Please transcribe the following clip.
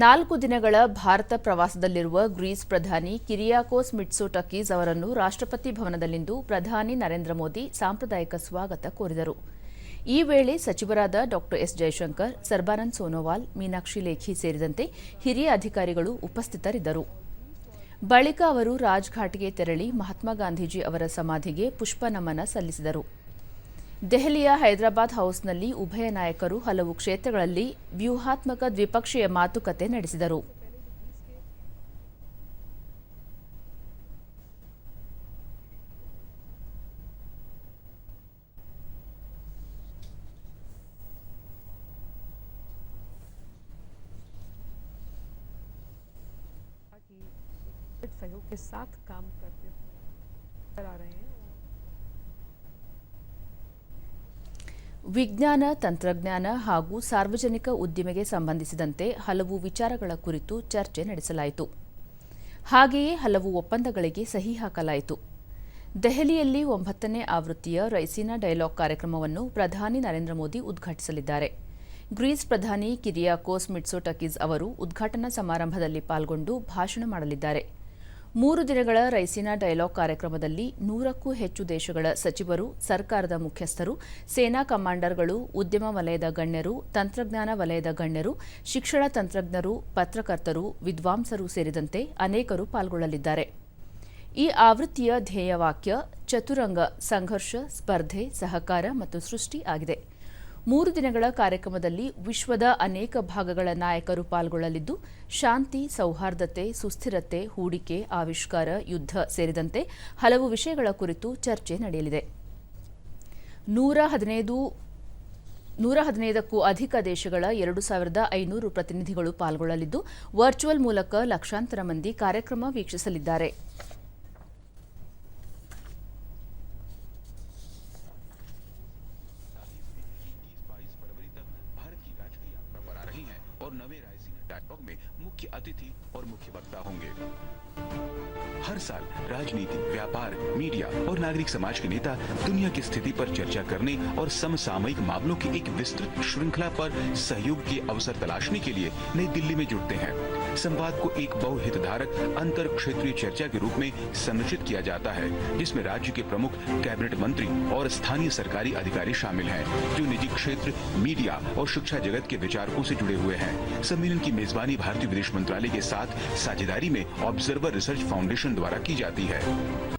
ನಾಲ್ಕು ದಿನಗಳ ಭಾರತ ಪ್ರವಾಸದಲ್ಲಿರುವ ಗ್ರೀಸ್ ಪ್ರಧಾನಿ ಕಿರಿಯಾಕೋಸ್ ಮಿಟ್ಸೋಟಕೀಸ್ ಅವರನ್ನು ರಾಷ್ಟ್ರಪತಿ ಭವನದಲ್ಲಿಂದು ಪ್ರಧಾನಿ ನರೇಂದ್ರ ಮೋದಿ ಸಾಂಪ್ರದಾಯಿಕ ಸ್ವಾಗತ ಕೋರಿದರು. ಈ ವೇಳೆ ಸಚಿವರಾದ ಡಾ ಎಸ್ ಜಯಶಂಕರ್ ಸರ್ಬಾನಂದ್ ಸೋನೋವಾಲ್, ಮೀನಾಕ್ಷಿ ಲೇಖಿ ಸೇರಿದಂತೆ ಹಿರಿಯ ಅಧಿಕಾರಿಗಳು ಉಪಸ್ಥಿತರಿದ್ದರು. ಬಳಿಕ ಅವರು ರಾಜ್ಘಾಟ್ಗೆ ತೆರಳಿ ಮಹಾತ್ಮ ಗಾಂಧೀಜಿ ಅವರ ಸಮಾಧಿಗೆ ಪುಷ್ಪ ನಮನ ಸಲ್ಲಿಸಿದರು. ದೆಹಲಿಯ ಹೈದರಾಬಾದ್ ಹೌಸ್ನಲ್ಲಿ ಉಭಯ ನಾಯಕರು ಹಲವು ಕ್ಷೇತ್ರಗಳಲ್ಲಿ ವ್ಯೂಹಾತ್ಮಕ ದ್ವಿಪಕ್ಷೀಯ ಮಾತುಕತೆ ನಡೆಸಿದರು कि एक सहयोग के साथ काम करते हुए आ रहे हैं ವಿಜ್ಞಾನ, ತಂತ್ರಜ್ಞಾನ ಹಾಗೂ ಸಾರ್ವಜನಿಕ ಉದ್ದಿಮೆಗೆ ಸಂಬಂಧಿಸಿದಂತೆ ಹಲವು ವಿಚಾರಗಳ ಕುರಿತು ಚರ್ಚೆ ನಡೆಸಲಾಯಿತು. ಹಾಗೆಯೇ ಹಲವು ಒಪ್ಪಂದಗಳಿಗೆ ಸಹಿ ಹಾಕಲಾಯಿತು. ದೆಹಲಿಯಲ್ಲಿ ಒಂಬತ್ತನೇ ಆವೃತ್ತಿಯ ರೈಸಿನಾ ಡೈಲಾಗ್ ಕಾರ್ಯಕ್ರಮವನ್ನು ಪ್ರಧಾನಿ ನರೇಂದ್ರ ಮೋದಿ ಉದ್ಘಾಟಿಸಲಿದ್ದಾರೆ. ಗ್ರೀಸ್ ಪ್ರಧಾನಿ ಕಿರಿಯಾಕೋಸ್ ಮಿಟ್ಸೋಟಕಿಸ್ ಅವರು ಉದ್ಘಾಟನಾ ಸಮಾರಂಭದಲ್ಲಿ ಪಾಲ್ಗೊಂಡು ಭಾಷಣ ಮಾಡಲಿದ್ದಾರೆ. ಮೂರು ದಿನಗಳ ರೈಸಿನಾ ಡೈಲಾಗ್ ಕಾರ್ಯಕ್ರಮದಲ್ಲಿ ನೂರಕ್ಕೂ ಹೆಚ್ಚು ದೇಶಗಳ ಸಚಿವರು, ಸರ್ಕಾರದ ಮುಖ್ಯಸ್ಥರು, ಸೇನಾ ಕಮಾಂಡರ್ಗಳು, ಉದ್ಯಮ ವಲಯದ ಗಣ್ಯರು, ತಂತ್ರಜ್ಞಾನ ವಲಯದ ಗಣ್ಯರು, ಶಿಕ್ಷಣ ತಂತ್ರಜ್ಞರು, ಪತ್ರಕರ್ತರು, ವಿದ್ವಾಂಸರು ಸೇರಿದಂತೆ ಅನೇಕರು ಪಾಲ್ಗೊಳ್ಳಲಿದ್ದಾರೆ. ಈ ಆವೃತ್ತಿಯ ಧ್ಯೇಯವಾಕ್ಯ ಚತುರಂಗ, ಸಂಘರ್ಷ, ಸ್ಪರ್ಧೆ, ಸಹಕಾರ ಮತ್ತು ಸೃಷ್ಟಿ ಆಗಿದೆ. ಮೂರು ದಿನಗಳ ಕಾರ್ಯಕ್ರಮದಲ್ಲಿ ವಿಶ್ವದ ಅನೇಕ ಭಾಗಗಳ ನಾಯಕರು ಪಾಲ್ಗೊಳ್ಳಲಿದ್ದು, ಶಾಂತಿ, ಸೌಹಾರ್ದತೆ, ಸುಸ್ಥಿರತೆ, ಹೂಡಿಕೆ, ಆವಿಷ್ಕಾರ, ಯುದ್ಧ ಸೇರಿದಂತೆ ಹಲವು ವಿಷಯಗಳ ಕುರಿತು ಚರ್ಚೆ ನಡೆಯಲಿದೆ. ನೂರ ಹದಿನೈದು, ನೂರ ಹದಿನೈದಕ್ಕೂ ಅಧಿಕ ದೇಶಗಳ ಎರಡು ಸಾವಿರದ ಐನೂರು ಪ್ರತಿನಿಧಿಗಳು ಪಾಲ್ಗೊಳ್ಳಲಿದ್ದು, ವರ್ಚುವಲ್ ಮೂಲಕ ಲಕ್ಷಾಂತರ ಮಂದಿ ಕಾರ್ಯಕ್ರಮ ವೀಕ್ಷಿಸಲಿದ್ದಾರೆ. और नवे रायसीना डायलॉग में मुख्य अतिथि और मुख्य वक्ता होंगे। हर साल राजनीति, व्यापार, मीडिया और नागरिक समाज के नेता दुनिया की स्थिति पर चर्चा करने और समसामयिक मामलों की एक विस्तृत श्रृंखला पर सहयोग के अवसर तलाशने के लिए नई दिल्ली में जुटते हैं। संवाद को एक बहुहितधारक अंतर क्षेत्रीय चर्चा के रूप में संरचित किया जाता है, जिसमें राज्य के प्रमुख कैबिनेट मंत्री और स्थानीय सरकारी अधिकारी शामिल हैं, जो निजी क्षेत्र, मीडिया और शिक्षा जगत के विचारकों से जुड़े हुए हैं। सम्मेलन की मेजबानी भारतीय विदेश मंत्रालय के साथ साझेदारी में ऑब्जर्वर रिसर्च फाउंडेशन द्वारा की जाती है।